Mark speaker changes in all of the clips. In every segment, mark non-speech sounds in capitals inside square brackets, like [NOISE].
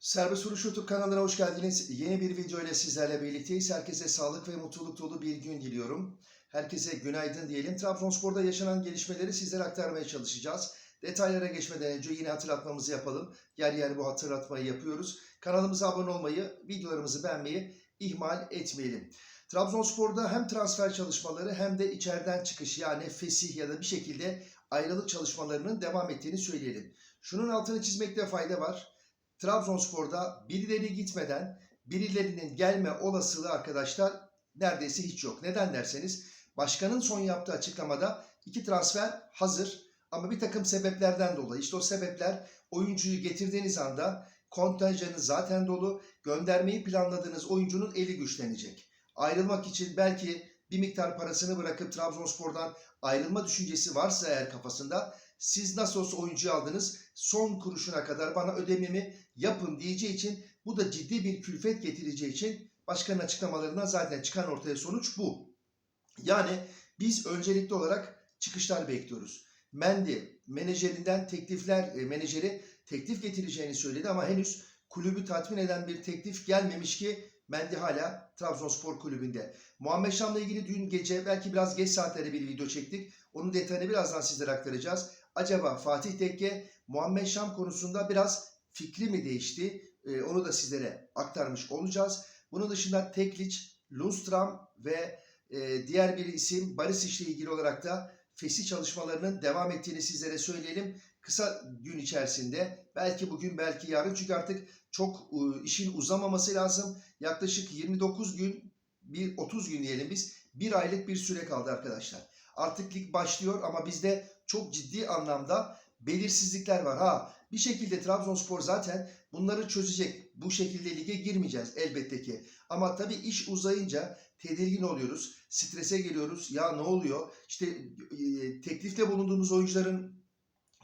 Speaker 1: Serbest Vuruş YouTube kanalına hoş geldiniz. Yeni bir video ile sizlerle birlikteyiz. Herkese sağlık ve mutluluk dolu bir gün diliyorum. Herkese günaydın diyelim. Trabzonspor'da yaşanan gelişmeleri sizlere aktarmaya çalışacağız. Detaylara geçmeden önce yine hatırlatmamızı yapalım. Yer yer bu hatırlatmayı yapıyoruz. Kanalımıza abone olmayı, videolarımızı beğenmeyi ihmal etmeyelim. Trabzonspor'da hem transfer çalışmaları hem de içeriden çıkış yani fesih ya da bir şekilde ayrılık çalışmalarının devam ettiğini söyleyelim. Şunun altını çizmekte fayda var. Trabzonspor'da birileri gitmeden birilerinin gelme olasılığı arkadaşlar neredeyse hiç yok. Neden derseniz başkanın son yaptığı açıklamada iki transfer hazır ama bir takım sebeplerden dolayı işte o sebepler oyuncuyu getirdiğiniz anda kontenjanı zaten dolu göndermeyi planladığınız oyuncunun eli güçlenecek. Ayrılmak için belki bir miktar parasını bırakıp Trabzonspor'dan ayrılma düşüncesi varsa eğer kafasında siz nasıl olsa oyuncuyu aldınız son kuruşuna kadar bana ödememi yapın diyeceği için bu da ciddi bir külfet getireceği için başkanın açıklamalarından zaten çıkan ortaya sonuç bu. Yani biz öncelikli olarak çıkışlar bekliyoruz. Mendy menajerinden teklifler, e, menajeri teklif getireceğini söyledi ama henüz kulübü tatmin eden bir teklif gelmemiş ki Mendy hala Trabzonspor kulübünde. Muhammed Şam'la ilgili dün gece belki biraz geç saatlere bir video çektik. Onun detayını birazdan sizlere aktaracağız. Acaba Fatih Tekke Muhammed Şam konusunda biraz fikri mi değişti? Ee, onu da sizlere aktarmış olacağız. Bunun dışında Teklic, Lundstram ve e, diğer bir isim Barisic ile ilgili olarak da fesih çalışmalarının devam ettiğini sizlere söyleyelim. Kısa gün içerisinde belki bugün belki yarın çünkü artık çok e, işin uzamaması lazım. Yaklaşık 29 gün bir 30 gün diyelim biz bir aylık bir süre kaldı arkadaşlar. Artık lig başlıyor ama bizde çok ciddi anlamda belirsizlikler var. Ha bir şekilde Trabzonspor zaten bunları çözecek. Bu şekilde lige girmeyeceğiz elbette ki. Ama tabii iş uzayınca tedirgin oluyoruz. Strese geliyoruz. Ya ne oluyor? İşte e, teklifte bulunduğumuz oyuncuların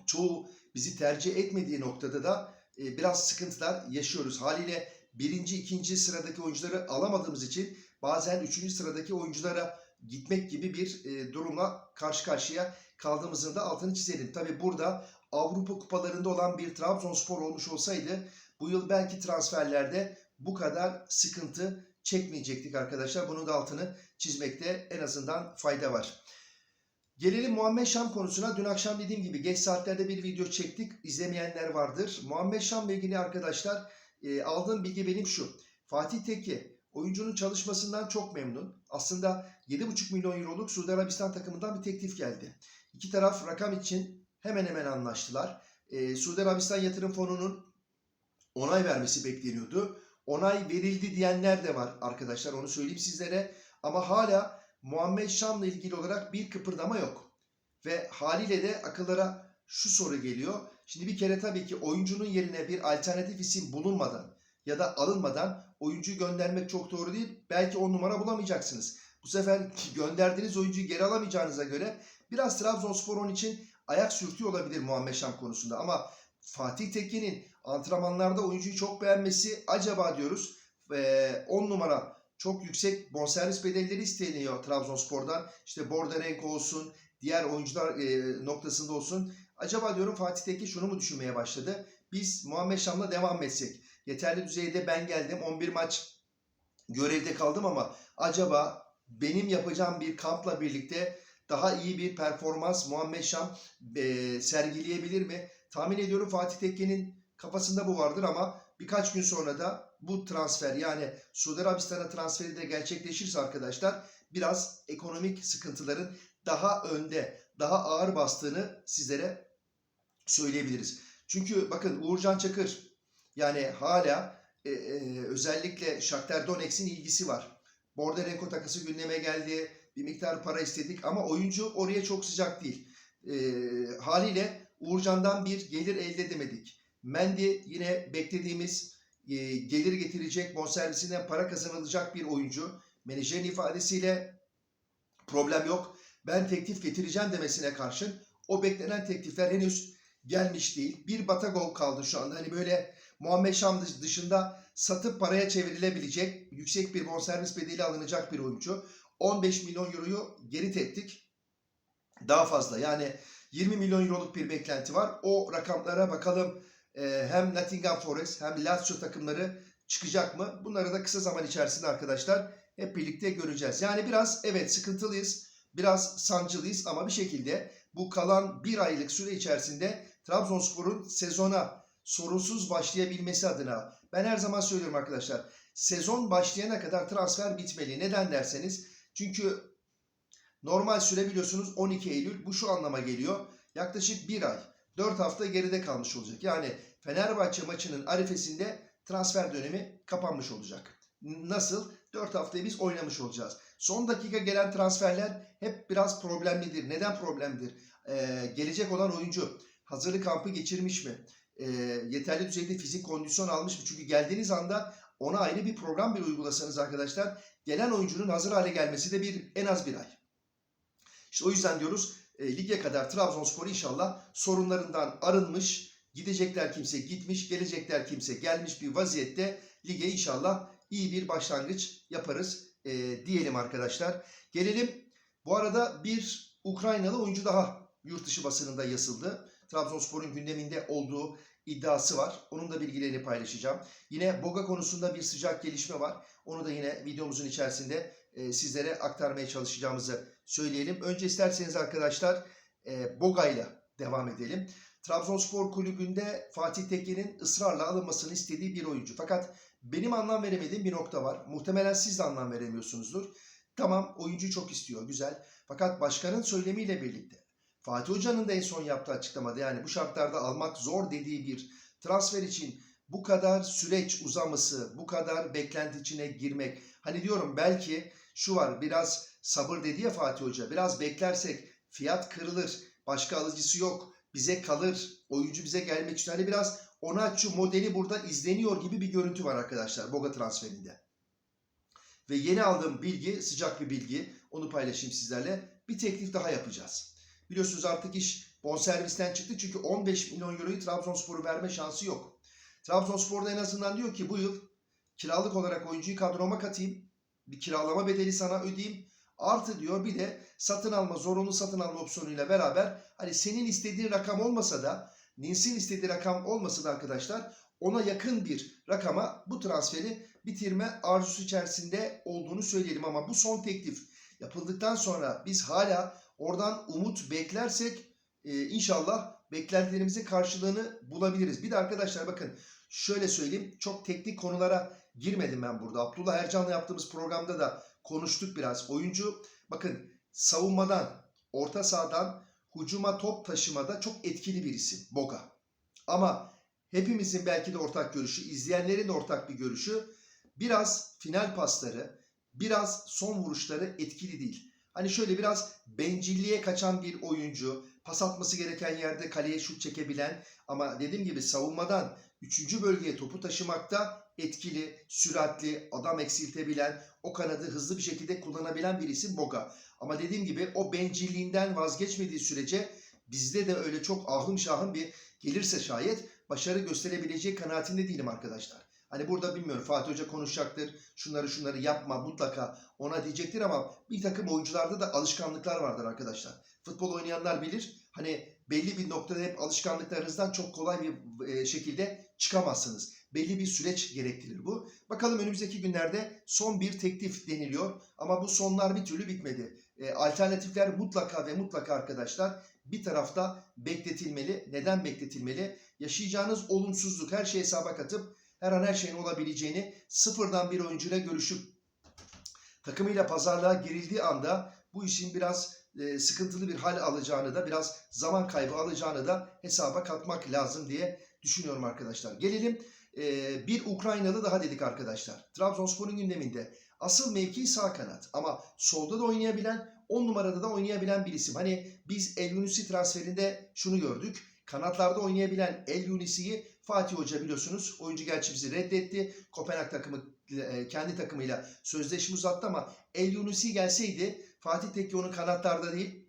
Speaker 1: çoğu bizi tercih etmediği noktada da e, biraz sıkıntılar yaşıyoruz. Haliyle birinci, ikinci sıradaki oyuncuları alamadığımız için bazen üçüncü sıradaki oyunculara gitmek gibi bir e, durumla karşı karşıya kaldığımızın da altını çizelim. Tabi burada Avrupa kupalarında olan bir Trabzonspor olmuş olsaydı bu yıl belki transferlerde bu kadar sıkıntı çekmeyecektik arkadaşlar. Bunun da altını çizmekte en azından fayda var. Gelelim Muhammed Şam konusuna. Dün akşam dediğim gibi geç saatlerde bir video çektik. İzlemeyenler vardır. Muhammed Şam'la ilgili arkadaşlar e, aldığım bilgi benim şu. Fatih Tekke oyuncunun çalışmasından çok memnun. Aslında 7,5 milyon euroluk Suudi Arabistan takımından bir teklif geldi. İki taraf rakam için hemen hemen anlaştılar. E, Suudi Arabistan Yatırım Fonu'nun onay vermesi bekleniyordu. Onay verildi diyenler de var arkadaşlar onu söyleyeyim sizlere. Ama hala Muhammed Şam'la ilgili olarak bir kıpırdama yok. Ve haliyle de akıllara şu soru geliyor. Şimdi bir kere tabii ki oyuncunun yerine bir alternatif isim bulunmadan ya da alınmadan oyuncuyu göndermek çok doğru değil. Belki on numara bulamayacaksınız. Bu sefer [LAUGHS] gönderdiğiniz oyuncuyu geri alamayacağınıza göre biraz Trabzonspor onun için ayak sürtüyor olabilir Muhammed Şam konusunda. Ama Fatih Tekke'nin antrenmanlarda oyuncuyu çok beğenmesi acaba diyoruz. 10 numara çok yüksek bonservis bedelleri isteniyor Trabzonspor'dan. İşte Bordarenko olsun, diğer oyuncular e, noktasında olsun. Acaba diyorum Fatih Tekke şunu mu düşünmeye başladı? Biz Muhammed Şam'la devam etsek. Yeterli düzeyde ben geldim. 11 maç görevde kaldım ama acaba benim yapacağım bir kampla birlikte daha iyi bir performans Muhammed Şam e, sergileyebilir mi? Tahmin ediyorum Fatih Tekke'nin kafasında bu vardır ama birkaç gün sonra da bu transfer yani Suudi Arabistan'a transferi de gerçekleşirse arkadaşlar biraz ekonomik sıkıntıların daha önde, daha ağır bastığını sizlere söyleyebiliriz. Çünkü bakın Uğurcan Çakır yani hala e, e, özellikle Shakhtar Donetsk'in ilgisi var. Borderenko takası gündeme geldi. Bir miktar para istedik ama oyuncu oraya çok sıcak değil. E, haliyle Uğurcan'dan bir gelir elde edemedik. Mendy yine beklediğimiz gelir getirecek, bonservisinden para kazanılacak bir oyuncu. Menajerin ifadesiyle problem yok. Ben teklif getireceğim demesine karşın o beklenen teklifler henüz gelmiş değil. Bir Batagol kaldı şu anda. Hani böyle Muhammed Şam dışında satıp paraya çevrilebilecek, yüksek bir bonservis bedeli alınacak bir oyuncu. 15 milyon euroyu geri teptik. Daha fazla yani 20 milyon euroluk bir beklenti var. O rakamlara bakalım e, hem Nottingham Forest hem Lazio takımları çıkacak mı? Bunları da kısa zaman içerisinde arkadaşlar hep birlikte göreceğiz. Yani biraz evet sıkıntılıyız, biraz sancılıyız ama bir şekilde bu kalan bir aylık süre içerisinde Trabzonspor'un sezona sorunsuz başlayabilmesi adına ben her zaman söylüyorum arkadaşlar sezon başlayana kadar transfer bitmeli. Neden derseniz çünkü normal süre biliyorsunuz 12 Eylül bu şu anlama geliyor. Yaklaşık bir ay 4 hafta geride kalmış olacak. Yani Fenerbahçe maçının arifesinde transfer dönemi kapanmış olacak. Nasıl? 4 haftayı biz oynamış olacağız. Son dakika gelen transferler hep biraz problemlidir. Neden problemdir? Ee, gelecek olan oyuncu hazırlık kampı geçirmiş mi? Ee, yeterli düzeyde fizik kondisyon almış mı? Çünkü geldiğiniz anda ona ayrı bir program bir uygulasanız arkadaşlar gelen oyuncunun hazır hale gelmesi de bir en az bir ay. İşte o yüzden diyoruz e, lige kadar Trabzonspor inşallah sorunlarından arınmış, gidecekler kimse gitmiş, gelecekler kimse gelmiş bir vaziyette lige inşallah iyi bir başlangıç yaparız e, diyelim arkadaşlar. Gelelim bu arada bir Ukraynalı oyuncu daha yurt dışı basınında yazıldı. Trabzonspor'un gündeminde olduğu iddiası var. Onun da bilgilerini paylaşacağım. Yine Boga konusunda bir sıcak gelişme var. Onu da yine videomuzun içerisinde e, sizlere aktarmaya çalışacağımızı söyleyelim. Önce isterseniz arkadaşlar e, Boga ile devam edelim. Trabzonspor kulübünde Fatih Tekke'nin ısrarla alınmasını istediği bir oyuncu. Fakat benim anlam veremediğim bir nokta var. Muhtemelen siz de anlam veremiyorsunuzdur. Tamam oyuncuyu çok istiyor güzel. Fakat başkanın söylemiyle birlikte Fatih Hoca'nın da en son yaptığı açıklamada yani bu şartlarda almak zor dediği bir transfer için bu kadar süreç uzaması, bu kadar beklenti içine girmek. Hani diyorum belki şu var biraz sabır dedi ya Fatih Hoca. Biraz beklersek fiyat kırılır, başka alıcısı yok, bize kalır, oyuncu bize gelmek için. Hani biraz Onaçu modeli burada izleniyor gibi bir görüntü var arkadaşlar Boga transferinde. Ve yeni aldığım bilgi, sıcak bir bilgi, onu paylaşayım sizlerle. Bir teklif daha yapacağız. Biliyorsunuz artık iş bonservisten çıktı çünkü 15 milyon euroyu Trabzonspor'u verme şansı yok. Trabzonspor'da en azından diyor ki bu yıl kiralık olarak oyuncuyu kadroma katayım. Bir kiralama bedeli sana ödeyeyim. Artı diyor bir de satın alma, zorunlu satın alma opsiyonuyla beraber hani senin istediğin rakam olmasa da Nins'in istediği rakam olmasa da arkadaşlar ona yakın bir rakama bu transferi bitirme arzusu içerisinde olduğunu söyleyelim. Ama bu son teklif yapıldıktan sonra biz hala oradan umut beklersek e, inşallah beklentilerimizin karşılığını bulabiliriz. Bir de arkadaşlar bakın şöyle söyleyeyim çok teknik konulara girmedim ben burada. Abdullah Ercan'la yaptığımız programda da konuştuk biraz. Oyuncu bakın savunmadan, orta sahadan hücuma top taşımada çok etkili bir isim Boga. Ama hepimizin belki de ortak görüşü, izleyenlerin de ortak bir görüşü biraz final pasları, biraz son vuruşları etkili değil. Hani şöyle biraz bencilliğe kaçan bir oyuncu, pas atması gereken yerde kaleye şut çekebilen ama dediğim gibi savunmadan 3. bölgeye topu taşımakta etkili, süratli, adam eksiltebilen, o kanadı hızlı bir şekilde kullanabilen bir isim Boga. Ama dediğim gibi o bencilliğinden vazgeçmediği sürece bizde de öyle çok ahım şahım bir gelirse şayet başarı gösterebileceği kanaatinde değilim arkadaşlar. Hani burada bilmiyorum Fatih Hoca konuşacaktır. Şunları şunları yapma mutlaka ona diyecektir ama bir takım oyuncularda da alışkanlıklar vardır arkadaşlar. Futbol oynayanlar bilir. Hani belli bir noktada hep alışkanlıklarınızdan çok kolay bir e, şekilde çıkamazsınız. Belli bir süreç gerektirir bu. Bakalım önümüzdeki günlerde son bir teklif deniliyor. Ama bu sonlar bir türlü bitmedi. E, alternatifler mutlaka ve mutlaka arkadaşlar bir tarafta bekletilmeli. Neden bekletilmeli? Yaşayacağınız olumsuzluk her şeyi hesaba katıp her an her şeyin olabileceğini sıfırdan bir oyuncuyla görüşüp takımıyla pazarlığa girildiği anda bu işin biraz e, sıkıntılı bir hal alacağını da biraz zaman kaybı alacağını da hesaba katmak lazım diye düşünüyorum arkadaşlar. Gelelim e, bir Ukraynalı daha dedik arkadaşlar. Trabzonspor'un gündeminde asıl mevki sağ kanat ama solda da oynayabilen 10 numarada da oynayabilen bir isim. Hani biz El Yunusi transferinde şunu gördük. Kanatlarda oynayabilen El Yunisi'yi Fatih Hoca biliyorsunuz oyuncu gerçi bizi reddetti. Kopenhag takımı e, kendi takımıyla sözleşme uzattı ama El Yunisi gelseydi Fatih Tekke onu kanatlarda değil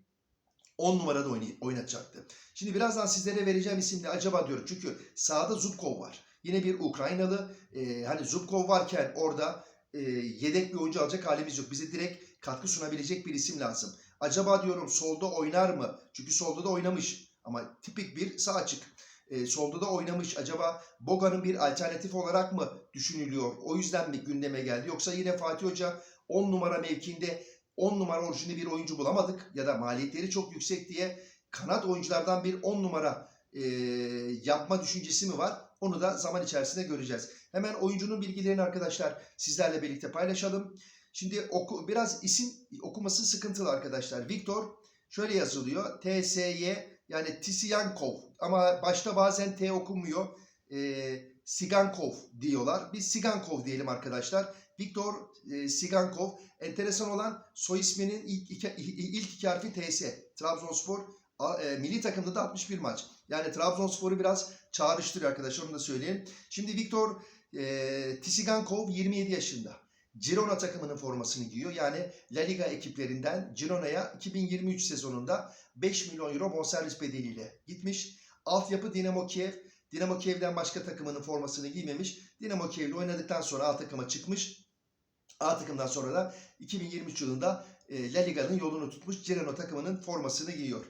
Speaker 1: 10 numarada oynatacaktı. Şimdi birazdan sizlere vereceğim isimde acaba diyorum. Çünkü sağda Zubkov var. Yine bir Ukraynalı. E, hani Zubkov varken orada e, yedek bir oyuncu alacak halimiz yok. Bize direkt katkı sunabilecek bir isim lazım. Acaba diyorum solda oynar mı? Çünkü solda da oynamış. Ama tipik bir sağ açık. E, solda da oynamış. Acaba Boga'nın bir alternatif olarak mı düşünülüyor? O yüzden mi gündeme geldi? Yoksa yine Fatih Hoca 10 numara mevkiinde 10 numara orijinli bir oyuncu bulamadık ya da maliyetleri çok yüksek diye kanat oyunculardan bir 10 numara e, yapma düşüncesi mi var? Onu da zaman içerisinde göreceğiz. Hemen oyuncunun bilgilerini arkadaşlar sizlerle birlikte paylaşalım. Şimdi oku, biraz isim okuması sıkıntılı arkadaşlar. Viktor şöyle yazılıyor. TSY yani Tisyankov ama başta bazen T okunmuyor. E, Sigankov diyorlar. Biz Sigankov diyelim arkadaşlar. Viktor e, Sigankov. Enteresan olan soy isminin ilk iki, ilk iki harfi TS. Trabzonspor a, e, milli takımda da 61 maç. Yani Trabzonspor'u biraz çağrıştırıyor arkadaşlar onu da söyleyeyim. Şimdi Viktor e, Tisigankov 27 yaşında. Girona takımının formasını giyiyor. Yani La Liga ekiplerinden Girona'ya 2023 sezonunda 5 milyon euro bonservis bedeliyle gitmiş. Altyapı Dinamo Kiev. Dinamo Kiev'den başka takımının formasını giymemiş. Dinamo Kiev'le oynadıktan sonra A takıma çıkmış. A takımdan sonra da 2023 yılında e, La Liga'nın yolunu tutmuş. Girona takımının formasını giyiyor.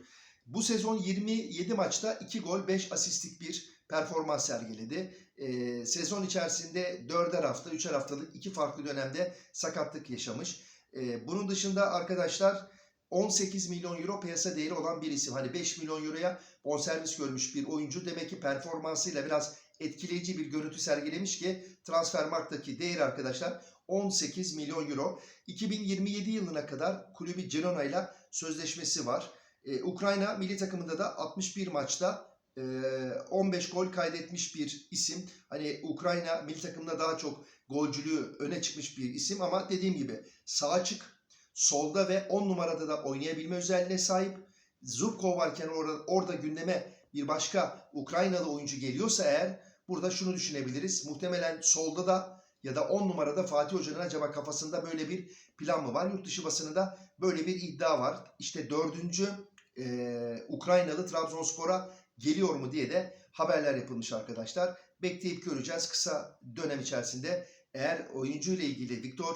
Speaker 1: Bu sezon 27 maçta 2 gol 5 asistlik bir performans sergiledi. Ee, sezon içerisinde 4'er hafta, 3'er haftalık iki farklı dönemde sakatlık yaşamış. Ee, bunun dışında arkadaşlar 18 milyon euro piyasa değeri olan bir isim. Hani 5 milyon euroya bonservis görmüş bir oyuncu. Demek ki performansıyla biraz etkileyici bir görüntü sergilemiş ki Transfermarkt'taki değeri arkadaşlar 18 milyon euro. 2027 yılına kadar kulübü Girona ile sözleşmesi var. Ee, Ukrayna milli takımında da 61 maçta 15 gol kaydetmiş bir isim. Hani Ukrayna milli takımında daha çok golcülüğü öne çıkmış bir isim ama dediğim gibi sağ açık, solda ve 10 numarada da oynayabilme özelliğine sahip. Zubkov varken orada, orada gündeme bir başka Ukraynalı oyuncu geliyorsa eğer burada şunu düşünebiliriz. Muhtemelen solda da ya da 10 numarada Fatih Hoca'nın acaba kafasında böyle bir plan mı var? Yurt dışı basınında böyle bir iddia var. İşte dördüncü e, Ukraynalı Trabzonspor'a geliyor mu diye de haberler yapılmış arkadaşlar. Bekleyip göreceğiz kısa dönem içerisinde. Eğer oyuncu ile ilgili Viktor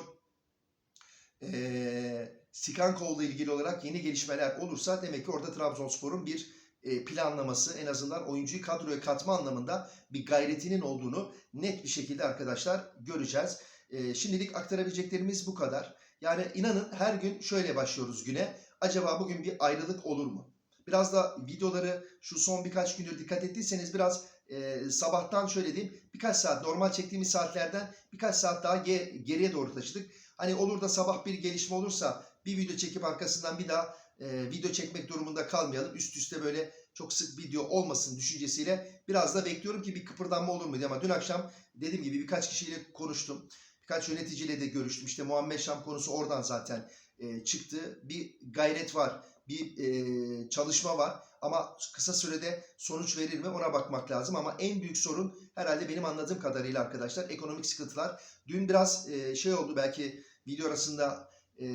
Speaker 1: e, Sikankov'la ilgili olarak yeni gelişmeler olursa demek ki orada Trabzonspor'un bir e, planlaması en azından oyuncuyu kadroya katma anlamında bir gayretinin olduğunu net bir şekilde arkadaşlar göreceğiz. E, şimdilik aktarabileceklerimiz bu kadar. Yani inanın her gün şöyle başlıyoruz güne. Acaba bugün bir ayrılık olur mu? Biraz da videoları şu son birkaç gündür dikkat ettiyseniz biraz e, sabahtan şöyle diyeyim birkaç saat normal çektiğimiz saatlerden birkaç saat daha ge, geriye doğru taşıdık. Hani olur da sabah bir gelişme olursa bir video çekip arkasından bir daha e, video çekmek durumunda kalmayalım. Üst üste böyle çok sık video olmasın düşüncesiyle biraz da bekliyorum ki bir kıpırdanma olur mu diye. Ama dün akşam dediğim gibi birkaç kişiyle konuştum. Birkaç yöneticiyle de görüştüm. İşte Muhammed Şam konusu oradan zaten e, çıktı. Bir gayret var bir e, çalışma var ama kısa sürede sonuç verir mi ona bakmak lazım ama en büyük sorun herhalde benim anladığım kadarıyla arkadaşlar ekonomik sıkıntılar. Dün biraz e, şey oldu belki video arasında e,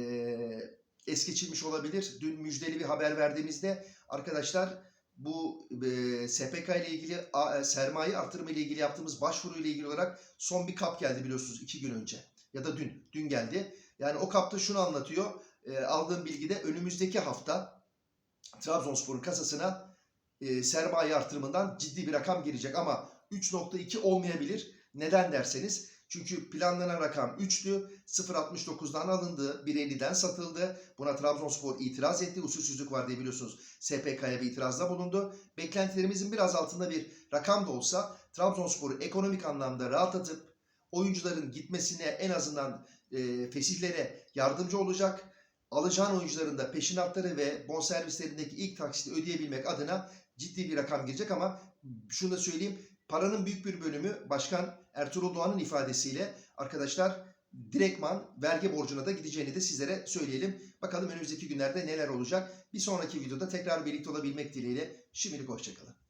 Speaker 1: es geçilmiş olabilir. Dün müjdeli bir haber verdiğimizde arkadaşlar bu e, SPK ile ilgili a, sermaye artırımı ile ilgili yaptığımız başvuru ile ilgili olarak son bir kap geldi biliyorsunuz iki gün önce ya da dün dün geldi. Yani o kapta şunu anlatıyor e, aldığım bilgide önümüzdeki hafta Trabzonspor'un kasasına e, sermaye artırımından ciddi bir rakam girecek ama 3.2 olmayabilir. Neden derseniz çünkü planlanan rakam 3'tü. 0.69'dan alındı. 1.50'den satıldı. Buna Trabzonspor itiraz etti. Usulsüzlük var diye biliyorsunuz. SPK'ya bir itirazda bulundu. Beklentilerimizin biraz altında bir rakam da olsa Trabzonspor'u ekonomik anlamda rahatlatıp oyuncuların gitmesine en azından e, fesihlere yardımcı olacak alacağın oyuncuların da peşinatları ve bonservislerindeki ilk taksiti ödeyebilmek adına ciddi bir rakam girecek ama şunu da söyleyeyim paranın büyük bir bölümü Başkan Ertuğrul Doğan'ın ifadesiyle arkadaşlar direktman vergi borcuna da gideceğini de sizlere söyleyelim. Bakalım önümüzdeki günlerde neler olacak. Bir sonraki videoda tekrar birlikte olabilmek dileğiyle şimdilik hoşçakalın.